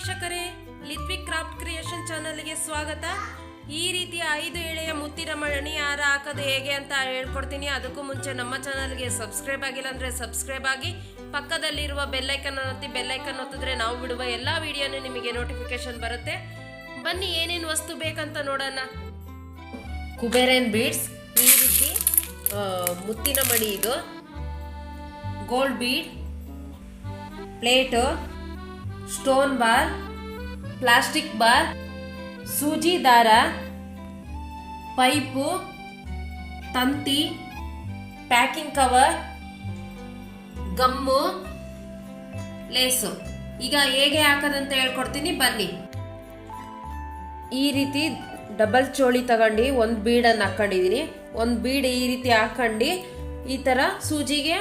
ವೀಕ್ಷಕರೇ ಲಿತ್ವಿಕ್ craft creation ಚಾನಲ್ಗೆ ಸ್ವಾಗತ. ಈ ರೀತಿಯ ಐದು ಎಳೆಯ ಮುತ್ತಿನ ಮಣಿ ಹಾರ ಹಾಕೋದು ಹೇಗೆ ಅಂತ ಹೇಳ್ಕೊಡ್ತೀನಿ. ಅದಕ್ಕೂ ಮುಂಚೆ ನಮ್ಮ ಚಾನಲ್ಗೆ ಸಬ್ಸ್ಕ್ರೈಬ್ ಆಗಿಲ್ಲ ಅಂದರೆ ಸಬ್ಸ್ಕ್ರೈಬ್ ಆಗಿ, ಪಕ್ಕದಲ್ಲಿರುವ ಬೆಲ್ಲೈಕನ್ ಒತ್ತಿ ಬೆಲ್ಲೈಕನ್ ಒತ್ತಿದ್ರೆ ನಾವು ಬಿಡುವ ಎಲ್ಲ ವಿಡಿಯೋನು ನಿಮಗೆ ನೋಟಿಫಿಕೇಶನ್ ಬರುತ್ತೆ. ಬನ್ನಿ, ಏನೇನು ವಸ್ತು ಬೇಕಂತ ನೋಡೋಣ. ಕುಬೇರನ್ ಬೀಡ್ಸ್ ಈ ರೀತಿ ಮುತ್ತಿನ ಮಣಿ ಇದು. Gold bead plate stone bar, plastic bar, ಸೂಜಿ ದಾರ, ಪೈಪು, ತಂತಿ, ಪ್ಯಾಕಿಂಗ್ ಕವರ್, ಗಮ್ಮು, ಲೇಸು. ಈಗ ಹೇಗೆ ಹಾಕೋದಂತ ಹೇಳ್ಕೊಡ್ತೀನಿ, ಬನ್ನಿ. ಈ ರೀತಿ ಡಬಲ್ ಚೋಳಿ ತಗೊಂಡು ಒಂದು ಬೀಡನ್ನು ಹಾಕ್ಕೊಂಡಿದ್ದೀನಿ ಒಂದು ಬೀಡ್ ಈ ರೀತಿ ಹಾಕೊಂಡು ಈ ಥರ ಸೂಜಿಗೆ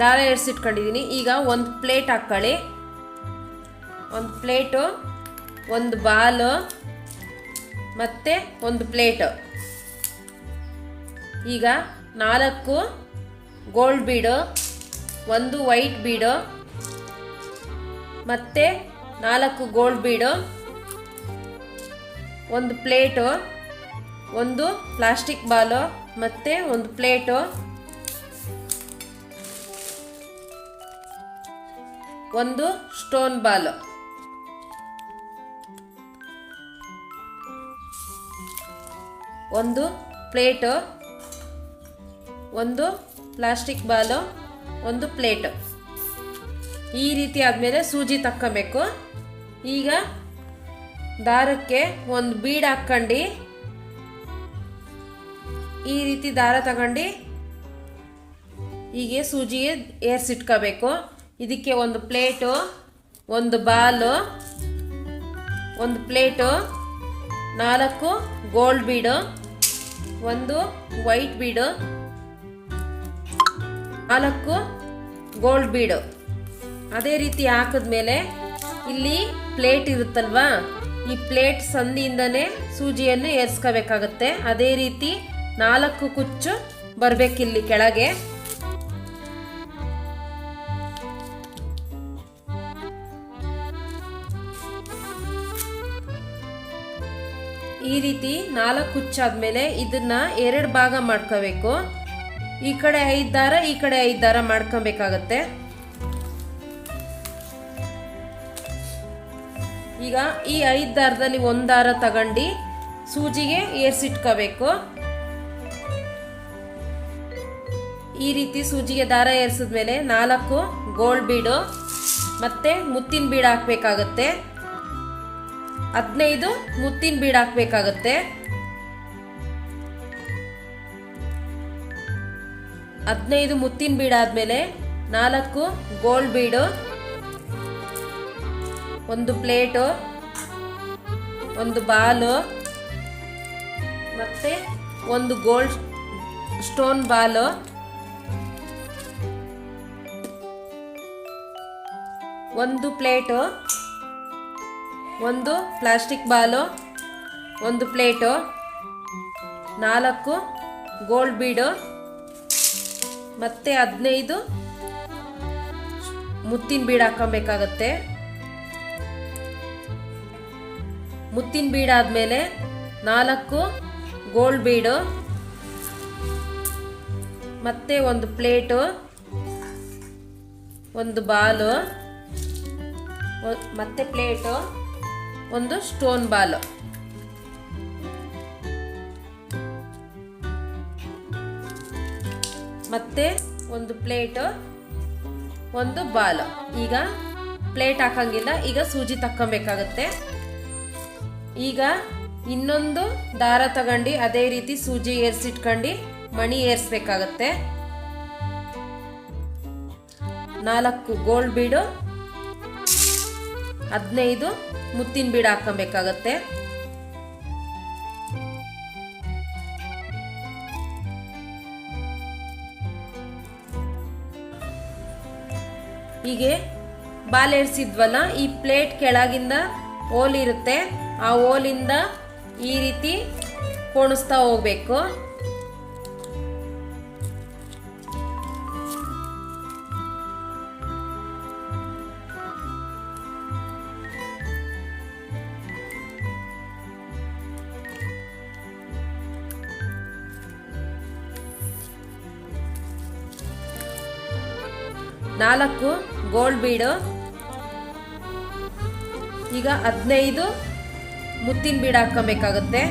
ದಾರ ಎರ್ಸಿಟ್ಕೊಂಡಿದ್ದೀನಿ ಈಗ ಒಂದು ಪ್ಲೇಟ್ ಹಾಕ್ಕೊಳ್ಳಿ ಒಂದು ಪ್ಲೇಟು, ಒಂದು ಬಾಲು, ಮತ್ತು ಒಂದು ಪ್ಲೇಟು. ಈಗ ನಾಲ್ಕು ಗೋಲ್ಡ್ ಬೀಡು ಒಂದು ವೈಟ್ ಬೀಡು ಮತ್ತು ನಾಲ್ಕು ಗೋಲ್ಡ್ ಬೀಡು ಒಂದು ಪ್ಲೇಟು, ಒಂದು ಪ್ಲಾಸ್ಟಿಕ್ ಬಾಲು ಮತ್ತು ಒಂದು ಪ್ಲೇಟು. ಒಂದು ಸ್ಟೋನ್ ಬಾಲು ಒಂದು ಪ್ಲೇಟು, ಒಂದು ಪ್ಲಾಸ್ಟಿಕ್ ಬಾಲು, ಒಂದು ಪ್ಲೇಟು. ಈ ರೀತಿ ಆದಮೇಲೆ ಸೂಜಿ ತಕ್ಕೋಬೇಕು. ಈಗ ದಾರಕ್ಕೆ ಒಂದು ಬೀಡ್ ಹಾಕ್ಕೊಂಡು, ಈ ರೀತಿ ದಾರ ತಗೊಂಡು ಹೀಗೆ ಸೂಜಿಗೆ ಏರ್ಸಿಟ್ಕೋಬೇಕು. ಇದಕ್ಕೆ ಒಂದು ಪ್ಲೇಟು, ಒಂದು ಬಾಲು, ಒಂದು ಪ್ಲೇಟು. ನಾಲ್ಕು ಗೋಲ್ಡ್ ಬೀಡು ಒಂದು ವೈಟ್ ಬೀಡು ನಾಲ್ಕು ಗೋಲ್ಡ್ ಬೀಡು ಅದೇ ರೀತಿ ಹಾಕಿದ್ಮೇಲೆ ಇಲ್ಲಿ ಪ್ಲೇಟ್ ಇರುತ್ತಲ್ವಾ? ಈ ಪ್ಲೇಟ್ ಸಂದಿಯಿಂದನೇ ಸೂಜಿಯನ್ನು ಏರ್ಸ್ಕೋಬೇಕಾಗತ್ತೆ ಅದೇ ರೀತಿ ನಾಲ್ಕು ಕುಚ್ಚು ಬರಬೇಕಿಲ್ಲಿ ಕೆಳಗೆ. ಈ ರೀತಿ ನಾಲ್ಕು ಕುಚ್ಚಾದ್ಮೇಲೆ ಇದನ್ನ ಎರಡು ಭಾಗ ಮಾಡ್ಕೋಬೇಕು. ಈ ಕಡೆ ಐದು ದಾರ, ಈ ಕಡೆ ಐದು ದಾರ ಮಾಡ್ಕೊಬೇಕಾಗತ್ತೆ. ಈಗ ಈ ಐದು ದಾರದಲ್ಲಿ ಒಂದು ದಾರ ತಗೊಂಡು ಸೂಜಿಗೆ ಏರ್ಸಿಟ್ಕೋಬೇಕು. ಈ ರೀತಿ ಸೂಜಿಗೆ ದಾರ ಏರ್ಸಿದ್ಮೇಲೆ ನಾಲ್ಕು ಗೋಲ್ಡ್ ಬೀಡು ಮತ್ತೆ ಮುತ್ತಿನ ಬೀಡ್ ಹಾಕ್ಬೇಕಾಗತ್ತೆ. ಹದಿನೈದು ಮುತ್ತಿನ ಬೀಡ್ ಹಾಕ್ಬೇಕಾಗತ್ತೆ. ಹದಿನೈದು ಮುತ್ತಿನ ಬೀಡ್ ಆದ್ಮೇಲೆ ನಾಲ್ಕು ಗೋಲ್ಡ್ ಬೀಡು, ಒಂದು ಪ್ಲೇಟು, ಒಂದು ಬಾಲು, ಮತ್ತೆ ಒಂದು ಗೋಲ್ಡ್ ಸ್ಟೋನ್ ಬಾಲು. ಒಂದು ಪ್ಲೇಟು. ಒಂದು ಪ್ಲಾಸ್ಟಿಕ್ ಬಾಲು, ಒಂದು ಪ್ಲೇಟು, ನಾಲ್ಕು ಗೋಲ್ಡ್ ಬೀಡು, ಮತ್ತೆ ಹದಿನೈದು ಮುತ್ತಿನ ಬೀಡು ಹಾಕೊಬೇಕಾಗತ್ತೆ ಮುತ್ತಿನ ಬೀಡಾದಮೇಲೆ ನಾಲ್ಕು ಗೋಲ್ಡ್ ಬೀಡು, ಮತ್ತೆ ಒಂದು ಪ್ಲೇಟು, ಒಂದು ಬಾಲು ಮತ್ತೆ ಪ್ಲೇಟು. ಒಂದು ಸ್ಟೋನ್ ಬಾಲ್. ಮತ್ತೆ ಒಂದು ಪ್ಲೇಟ್, ಒಂದು ಬಾಲ್. ಈಗ ಪ್ಲೇಟ್ ಹಾಕಂಗಿಲ್ಲ, ಈಗ ಸೂಜಿ ತಕ್ಕೊಬೇಕಾಗತ್ತೆ. ಈಗ ಇನ್ನೊಂದು ದಾರ ತಗೊಂಡು, ಅದೇ ರೀತಿ ಸೂಜಿ ಏರ್ಸಿಟ್ಕೊಂಡು, ಮಣಿ ಏರ್ಸ್ಬೇಕಾಗತ್ತೆ. ನಾಲ್ಕು ಗೋಲ್ಡ್ ಬೀಡು, ಹದಿನೈದು ಮುತ್ತಿನ ಬೀಡ ಹಾಕೊಬೇಕಾಗತ್ತೆ ಹೀಗೆ ಬಾಲ್ ಏರ್ಸಿದ್ವಲ್ಲ ಈ ಪ್ಲೇಟ್ ಕೆಳಗಿಂದ ಹೋಲ್ ಇರುತ್ತೆ. ಆ ಹೋಲಿಂದ ಈ ರೀತಿ ಕೋಣಿಸ್ತಾ ಹೋಗ್ಬೇಕು. ನಾಲ್ಕು ಗೋಲ್ಡ್ ಬೀಡು ಈಗ ಹದಿನೈದು ಮುತ್ತಿನ ಬೀಡ ಹಾಕ್ಕೊಬೇಕಾಗುತ್ತೆ.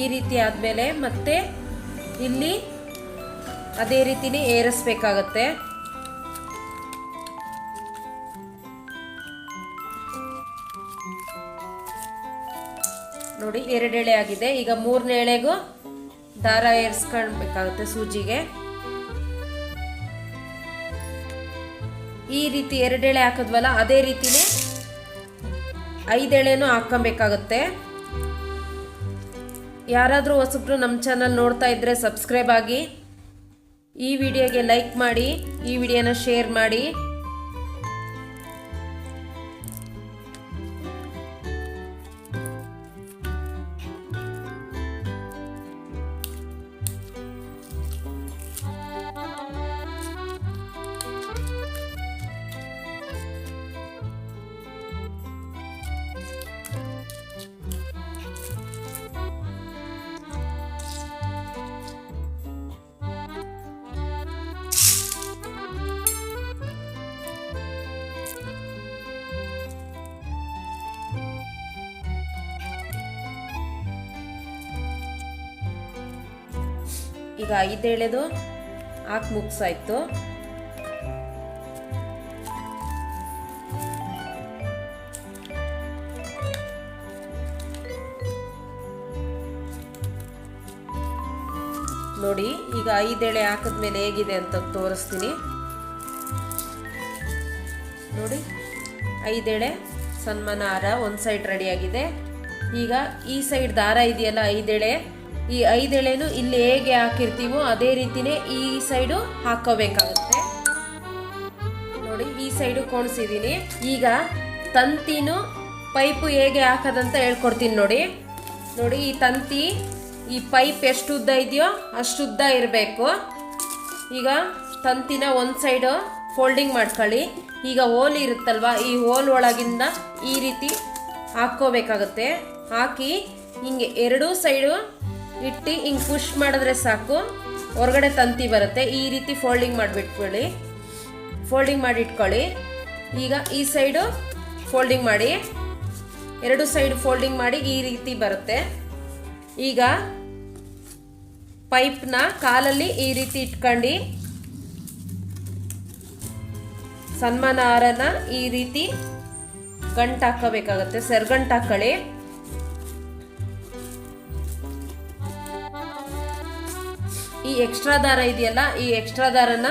ಈ ರೀತಿ ಆದಮೇಲೆ ಮತ್ತೆ ಇಲ್ಲಿ ಅದೇ ರೀತಿನೇ ಏರಿಸ್ಬೇಕಾಗತ್ತೆ. ನೋಡಿ ಎರಡು ಎಳೆ ಆಗಿದೆ. ಈಗ ಮೂರನೇ ಎಳೆಗೂ ದಾರ ಏರಿಸ್ಕೊಳ್ಬೇಕಾಗುತ್ತೆ ಸೂಜಿಗೆ. ಈ ರೀತಿ ಎರಡೆಳೆ ಹಾಕಿದ್ವಲ್ಲ, ಅದೇ ರೀತಿನೇ ಐದೆಳೆನೂ ಹಾಕ್ಕೊಬೇಕಾಗತ್ತೆ. ಯಾರಾದರೂ ಹೊಸಬ್ರು ನಮ್ಮ ಚಾನಲ್ ನೋಡ್ತಾ ಇದ್ರೆ ಸಬ್ಸ್ಕ್ರೈಬ್ ಆಗಿ ಈ ವಿಡಿಯೋಗೆ ಲೈಕ್ ಮಾಡಿ, ಈ ವಿಡಿಯೋನ ಶೇರ್ ಮಾಡಿ. ಈಗ ಐದು ಎಳೆದು ಹಾಕಿ ಮುಗಿಸಾಯ್ತು. ನೋಡಿ, ಈಗ ಐದೆಳೆ ಹಾಕಿದ್ಮೇಲೆ ಹೇಗಿದೆ ಅಂತ ತೋರಿಸ್ತೀನಿ. ನೋಡಿ ಐದೆಳೆ ಸನ್ಮಾನ ಹಾರ ಒಂದು ಸೈಡ್ ರೆಡಿಯಾಗಿದೆ ಈಗ ಈ ಸೈಡ್ ದಾರ ಇದೆಯಲ್ಲ ಐದೆಳೆ ಈ ಐದೆಳೆನು ಇಲ್ಲಿ ಹೇಗೆ ಹಾಕಿರ್ತೀವೋ ಅದೇ ರೀತಿನೇ ಈ ಸೈಡು ಹಾಕೋಬೇಕಾಗುತ್ತೆ. ನೋಡಿ, ಈ ಸೈಡು ಕೋಣಿಸಿದ್ದೀನಿ ಈಗ ತಂತಿನು ಪೈಪು ಹೇಗೆ ಹಾಕೋದಂತ ಹೇಳ್ಕೊಡ್ತೀನಿ ನೋಡಿ. ನೋಡಿ, ಈ ತಂತಿ, ಈ ಪೈಪ್ ಎಷ್ಟು ಉದ್ದ ಇದೆಯೋ ಅಷ್ಟು ಉದ್ದ ಇರಬೇಕು. ಈಗ ತಂತಿನ ಒಂದು ಸೈಡು ಫೋಲ್ಡಿಂಗ್ ಮಾಡ್ಕೊಳ್ಳಿ. ಈಗ ಹೋಲ್ ಇರುತ್ತಲ್ವಾ, ಈ ಹೋಲ್ ಒಳಗಿಂದ ಈ ರೀತಿ ಹಾಕ್ಕೋಬೇಕಾಗುತ್ತೆ. ಹಾಕಿ ಹಿಂಗೆ ಎರಡೂ ಸೈಡು ಇಟ್ಟು ಹಿಂಗೆ ಪುಷ್ ಮಾಡಿದ್ರೆ ಸಾಕು. ಹೊರಗಡೆ ತಂತಿ ಬರುತ್ತೆ. ಈ ರೀತಿ ಫೋಲ್ಡಿಂಗ್ ಮಾಡಿಬಿಟ್ಕೊಳ್ಳಿ. ಫೋಲ್ಡಿಂಗ್ ಮಾಡಿ ಇಟ್ಕೊಳ್ಳಿ ಈಗ ಈ ಸೈಡು ಫೋಲ್ಡಿಂಗ್ ಮಾಡಿ. ಎರಡು ಸೈಡ್ ಫೋಲ್ಡಿಂಗ್ ಮಾಡಿ ಈ ರೀತಿ ಬರುತ್ತೆ. ಈಗ ಪೈಪ್ನ ಕಾಲಲ್ಲಿ ಈ ರೀತಿ ಇಟ್ಕೊಂಡು. ಸನ್ಮಾನ ಈ ರೀತಿ ಗಂಟು ಹಾಕೋಬೇಕಾಗತ್ತೆ ಸೆರ್ಗಂಟು ಹಾಕೊಳ್ಳಿ ಈ ಎಕ್ಸ್ಟ್ರಾ ದಾರ ಇದೆಯಲ್ಲ, ಈ ಎಕ್ಸ್ಟ್ರಾ ದಾರನ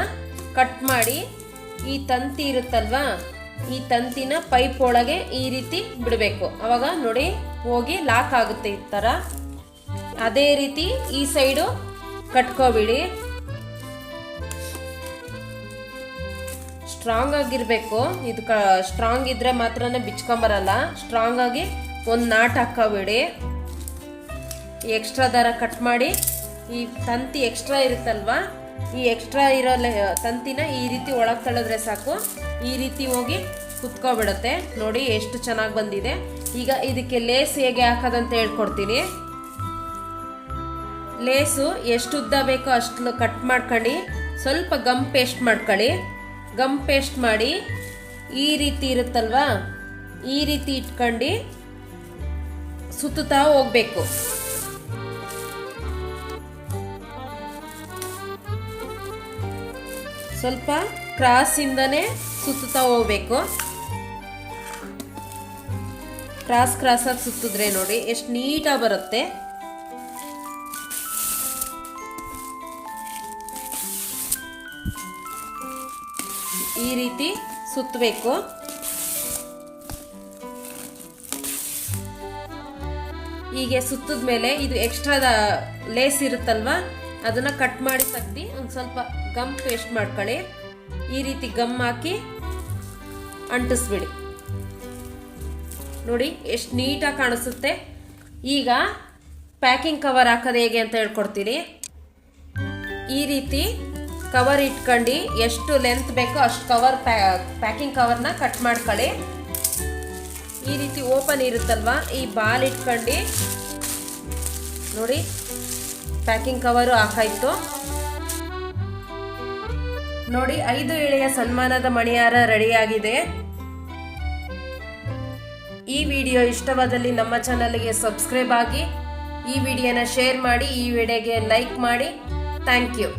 ಕಟ್ ಮಾಡಿ ಈ ತಂತಿ ಇರುತ್ತಲ್ವಾ, ಈ ತಂತಿನ ಪೈಪ್ ಒಳಗೆ ಈ ರೀತಿ ಬಿಡಬೇಕು. ಅವಾಗ ನೋಡಿ, ಹೋಗಿ ಲಾಕ್ ಆಗುತ್ತೆ ಈ ಥರ ಅದೇ ರೀತಿ ಈ ಸೈಡು ಕಟ್ಕೋಬಿಡಿ. ಸ್ಟ್ರಾಂಗ್ ಆಗಿರಬೇಕು. ಇದು ಕ ಸ್ಟ್ರಾಂಗ್ ಇದ್ರೆ ಮಾತ್ರನೇ ಬಿಚ್ಕೊಂಬರಲ್ಲ. ಸ್ಟ್ರಾಂಗ್ ಆಗಿ ಒಂದು ನಾಟ್ ಹಾಕೋಬಿಡಿ. ಎಕ್ಸ್ಟ್ರಾ ದಾರ ಕಟ್ ಮಾಡಿ ಈ ತಂತಿ ಎಕ್ಸ್ಟ್ರಾ ಇರುತ್ತಲ್ವಾ? ಈ ಎಕ್ಸ್ಟ್ರಾ ಇರೋ ತಂತಿನ ಈ ರೀತಿ ಒಳಗೆ ತಳೆದ್ರೆ ಸಾಕು. ಈ ರೀತಿ ಹೋಗಿ ಕುತ್ಕೊಬಿಡುತ್ತೆ. ನೋಡಿ ಎಷ್ಟು ಚೆನ್ನಾಗಿ ಬಂದಿದೆ. ಈಗ ಇದಕ್ಕೆ ಲೇಸ್ ಹೇಗೆ ಹಾಕೋದಂತ ಹೇಳ್ಕೊಡ್ತೀನಿ. ಲೇಸು ಎಷ್ಟು ಉದ್ದ ಬೇಕೋ ಅಷ್ಟು ಕಟ್ ಮಾಡ್ಕೊಂಡು ಸ್ವಲ್ಪ ಗಮ್ ಪೇಸ್ಟ್ ಮಾಡ್ಕೊಳ್ಳಿ ಗಮ್ ಪೇಸ್ಟ್ ಮಾಡಿ ಈ ರೀತಿ ಇರುತ್ತಲ್ವಾ? ಈ ರೀತಿ ಇಟ್ಕೊಂಡು ಸುತ್ತುತ್ತಾ ಹೋಗ್ಬೇಕು. ಸ್ವಲ್ಪ ಕ್ರಾಸಿಂದನೇ ಸುತ್ತುತ್ತಾ ಹೋಗ್ಬೇಕು. ಕ್ರಾಸ್ ಕ್ರಾಸಾಗಿ ಸುತ್ತಿದ್ರೆ ನೋಡಿ, ಎಷ್ಟು ನೀಟಾಗಿ ಬರುತ್ತೆ. ಈ ರೀತಿ ಸುತ್ತಬೇಕು. ಹೀಗೆ ಸುತ್ತದ ಮೇಲೆ ಇದು ಎಕ್ಸ್ಟ್ರಾ ಲೇಸ್ ಇರುತ್ತಲ್ವಾ, ಅದನ್ನ ಕಟ್ ಮಾಡಿ ತೆಗ್ದು ಒಂದು ಸ್ವಲ್ಪ ಗಮ್ ಪೇಸ್ಟ್ ಮಾಡ್ಕೊಳ್ಳಿ ಈ ರೀತಿ ಗಮ್ ಹಾಕಿ ಅಂಟಿಸ್ಬಿಡಿ. ನೋಡಿ, ಎಷ್ಟು ನೀಟಾಗಿ ಕಾಣಿಸುತ್ತೆ. ಈಗ ಪ್ಯಾಕಿಂಗ್ ಕವರ್ ಹಾಕೋದು ಹೇಗೆ ಅಂತ ಹೇಳ್ಕೊಡ್ತೀನಿ. ಈ ರೀತಿ ಕವರ್ ಇಟ್ಕೊಂಡು ಎಷ್ಟು ಲೆಂತ್ ಬೇಕೋ ಅಷ್ಟು ಕವರ್ ಪ್ಯಾಕಿಂಗ್ ಕವರ್ನ ಕಟ್ ಮಾಡ್ಕೊಳ್ಳಿ ಈ ರೀತಿ ಓಪನ್ ಇರುತ್ತಲ್ವಾ, ಈ ಬಾಲ್ ಇಟ್ಕೊಂಡು. ನೋಡಿ, ಪ್ಯಾಕಿಂಗ್ ಕವರು ಹಾಕಾಯ್ತು. ನೋಡಿ, ಐದು ಎಳೆಯ ಸನ್ಮಾನದ ಮಣಿಯಾರ ರೆಡಿಯಾಗಿದೆ. ಈ ವಿಡಿಯೋ ಇಷ್ಟವಾದಲ್ಲಿ ನಮ್ಮ ಚಾನಲ್ಗೆ ಸಬ್ಸ್ಕ್ರೈಬ್ ಆಗಿ ಈ ವಿಡಿಯೋನ ಶೇರ್ ಮಾಡಿ, ಈ ವಿಡಿಯೋಗೆ ಲೈಕ್ ಮಾಡಿ. Thank you.